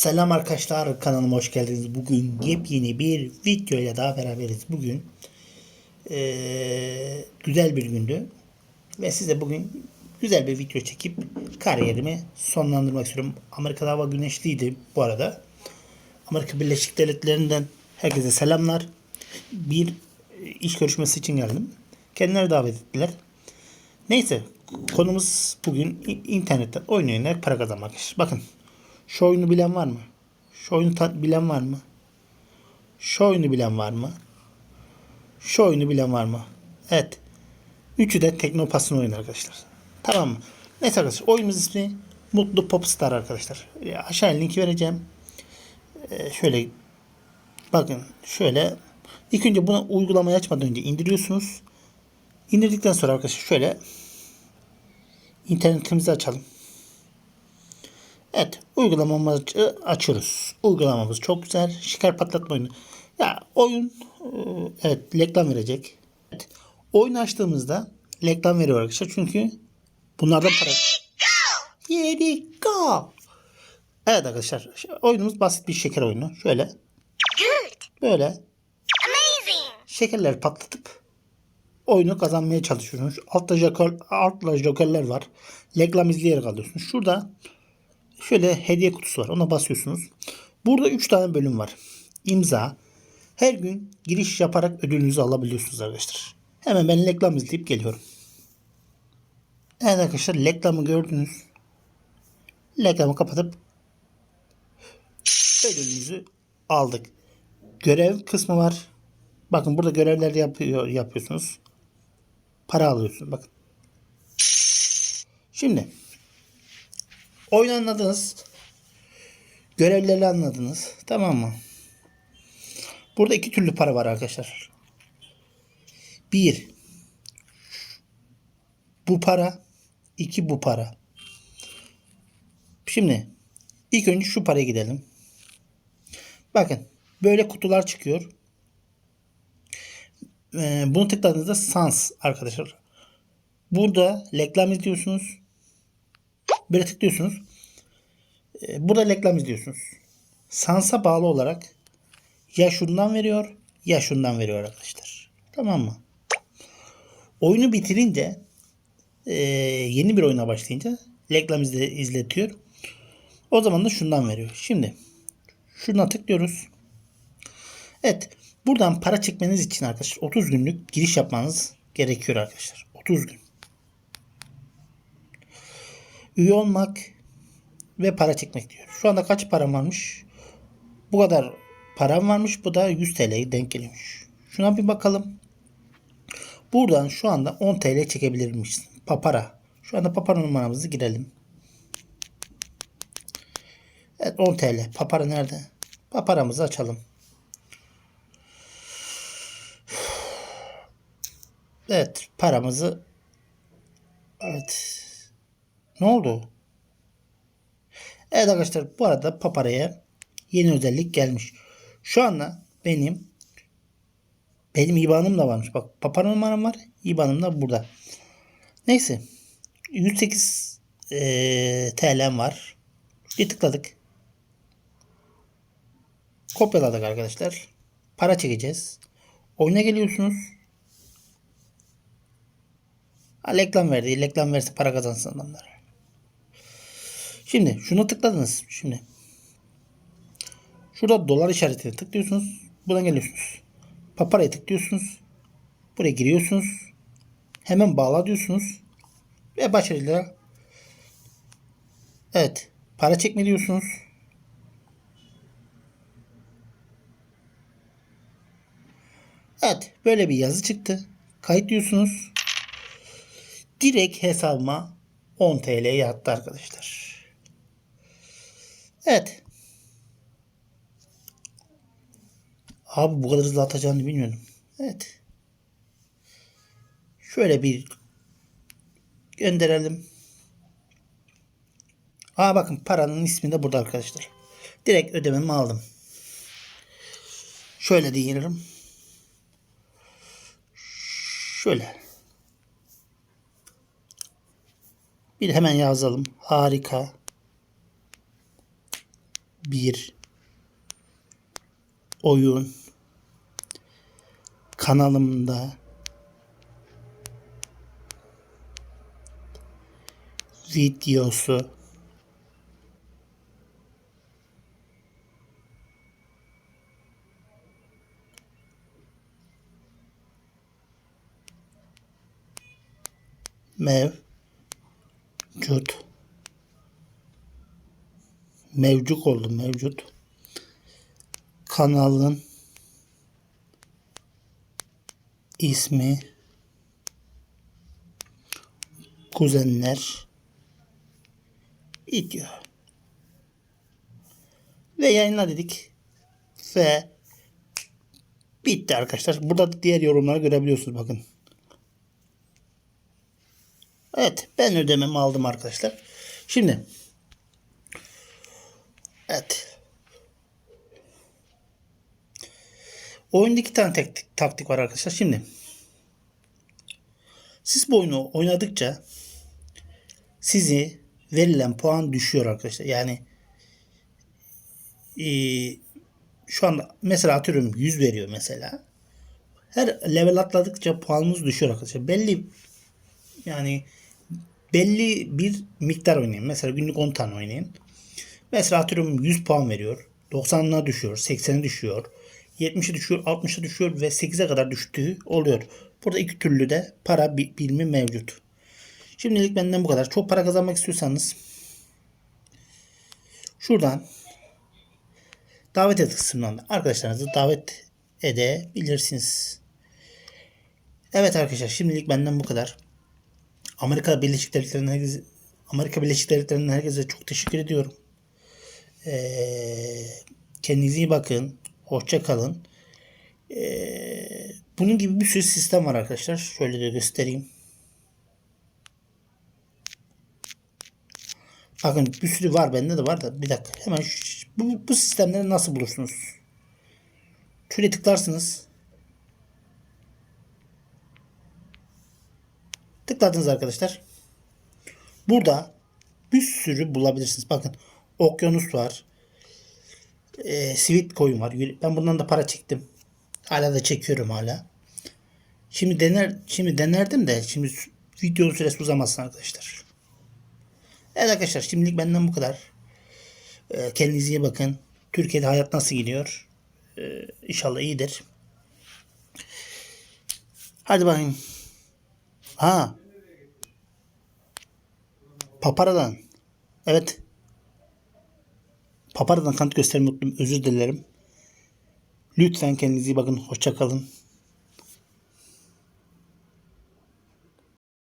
Selam arkadaşlar kanalıma hoş geldiniz. Bugün yepyeni bir video ile daha beraberiz. Bugün eee, güzel bir gündü. Ve size bugün güzel bir video çekip kariyerimi sonlandırmak istiyorum. Amerika'da hava güneşliydi bu arada. Amerika Birleşik Devletleri'nden herkese selamlar. Bir e, iş görüşmesi için geldim. Kendileri davet ettiler. Neyse konumuz bugün internetten oyun oynayarak para kazanmak. Bakın şu oyunu bilen var mı? Şu oyunu bilen var mı? Şu oyunu bilen var mı? Şu oyunu bilen var mı? Evet. Üçü de Teknopas'ın oyunu arkadaşlar. Tamam mı? Neyse arkadaşlar oyunumuz ismi Mutlu Popstar arkadaşlar. E, aşağıya linki vereceğim. E, şöyle bakın şöyle ilk önce bunu uygulamayı açmadan önce indiriyorsunuz. İndirdikten sonra arkadaşlar şöyle internetimizi açalım. Evet, uygulamamızı açıyoruz. Uygulamamız çok güzel. Şeker patlatma oyunu. Ya oyun e, evet reklam verecek. Evet, oyun açtığımızda reklam veriyor arkadaşlar. Çünkü bunlardan para. We go. Evet arkadaşlar. Oyunumuz basit bir şeker oyunu. Şöyle Good. böyle Amazing. şekerler patlatıp oyunu kazanmaya çalışıyorsunuz. Altta, joker, altta jokerler var. Reklam izleyerek alıyorsunuz. Şurada şöyle hediye kutusu var. Ona basıyorsunuz. Burada 3 tane bölüm var. İmza. Her gün giriş yaparak ödülünüzü alabiliyorsunuz arkadaşlar. Hemen ben reklam izleyip geliyorum. Evet arkadaşlar reklamı gördünüz. Reklamı kapatıp ödülünüzü aldık. Görev kısmı var. Bakın burada görevler yapıyor, yapıyorsunuz. Para alıyorsunuz. Bakın. Şimdi oyun anladınız. Görevleri anladınız. Tamam mı? Burada iki türlü para var arkadaşlar. Bir bu para. iki bu para. Şimdi ilk önce şu paraya gidelim. Bakın böyle kutular çıkıyor. Ee, bunu tıkladığınızda sans arkadaşlar. Burada reklam izliyorsunuz. Böyle tıklıyorsunuz. Ee, burada reklam izliyorsunuz. Sans'a bağlı olarak ya şundan veriyor ya şundan veriyor arkadaşlar. Tamam mı? Oyunu bitirince ee, yeni bir oyuna başlayınca reklam izle, izletiyor. O zaman da şundan veriyor. Şimdi şuna tıklıyoruz. Evet. Buradan para çekmeniz için arkadaşlar 30 günlük giriş yapmanız gerekiyor arkadaşlar. 30 gün. Üye olmak ve para çekmek diyor. Şu anda kaç param varmış? Bu kadar param varmış. Bu da 100 TL'ye denk geliyormuş. Şuna bir bakalım. Buradan şu anda 10 TL çekebilirmişsin. Papara. Şu anda papara numaramızı girelim. Evet 10 TL. Papara nerede? Paparamızı açalım. Evet paramızı Evet. Ne oldu? Evet arkadaşlar bu arada Papara'ya yeni özellik gelmiş. Şu anda benim benim IBAN'ım da varmış. Bak Papara numaram var. IBAN'ım da burada. Neyse. 108 eee TL'm var. Bir tıkladık. Kopyaladık arkadaşlar. Para çekeceğiz. Oyuna geliyorsunuz. Ha, reklam verdi. Reklam verse para kazansın adamlar. Şimdi şunu tıkladınız. Şimdi. Şurada dolar işaretine tıklıyorsunuz. Buradan geliyorsunuz. Papara'ya tıklıyorsunuz. Buraya giriyorsunuz. Hemen bağla diyorsunuz. Ve başarıyla Evet. Para çekme diyorsunuz. Evet. Böyle bir yazı çıktı. Kayıt diyorsunuz. Direkt hesabıma 10 TL yattı arkadaşlar. Evet. Abi bu kadar hızlı atacağını bilmiyordum. Evet. Şöyle bir gönderelim. Aa bakın paranın ismi de burada arkadaşlar. Direkt ödememi aldım. Şöyle diyelim. Şöyle. Bir hemen yazalım. Harika. Bir oyun kanalımda videosu mevcut mevcut oldu mevcut kanalın ismi kuzenler video ve yayınla dedik ve bitti arkadaşlar. Burada da diğer yorumları görebiliyorsunuz bakın. Evet ben ödememi aldım arkadaşlar. Şimdi evet Oyunda iki tane taktik, taktik var arkadaşlar. Şimdi siz bu oyunu oynadıkça sizi verilen puan düşüyor arkadaşlar. Yani eee, şu anda mesela atıyorum 100 veriyor mesela. Her level atladıkça puanımız düşüyor arkadaşlar. Belli yani belli bir miktar oynayın. Mesela günlük 10 tane oynayın. Mesela atıyorum 100 puan veriyor. 90'ına düşüyor. 80'e düşüyor. 70'e düşüyor. 60'a düşüyor ve 8'e kadar düştüğü oluyor. Burada iki türlü de para bi- bilimi mevcut. Şimdilik benden bu kadar. Çok para kazanmak istiyorsanız şuradan davet et kısmından da arkadaşlarınızı davet edebilirsiniz. Evet arkadaşlar şimdilik benden bu kadar. Amerika Birleşik Devletleri'nden herkese, Amerika Birleşik Devletleri'nden herkese çok teşekkür ediyorum. Ee, kendinize iyi bakın. Hoşça kalın. Ee, bunun gibi bir sürü sistem var arkadaşlar. Şöyle de göstereyim. Bakın bir sürü var bende de var da bir dakika hemen şu- bu, bu sistemleri nasıl bulursunuz? Şöyle tıklarsınız. Tıkladınız arkadaşlar. Burada bir sürü bulabilirsiniz. Bakın okyanus var. E, sweet coin var. Ben bundan da para çektim. Hala da çekiyorum hala. Şimdi dener şimdi denerdim de şimdi videonun süresi uzamasın arkadaşlar. Evet arkadaşlar şimdilik benden bu kadar. Ee, kendinize iyi bakın. Türkiye'de hayat nasıl gidiyor? Ee, inşallah iyidir. Hadi bakayım. Ha. Papara'dan. Evet. Papara'dan kanıt göstermeyi unuttum. Özür dilerim. Lütfen kendinize iyi bakın. Hoşça kalın.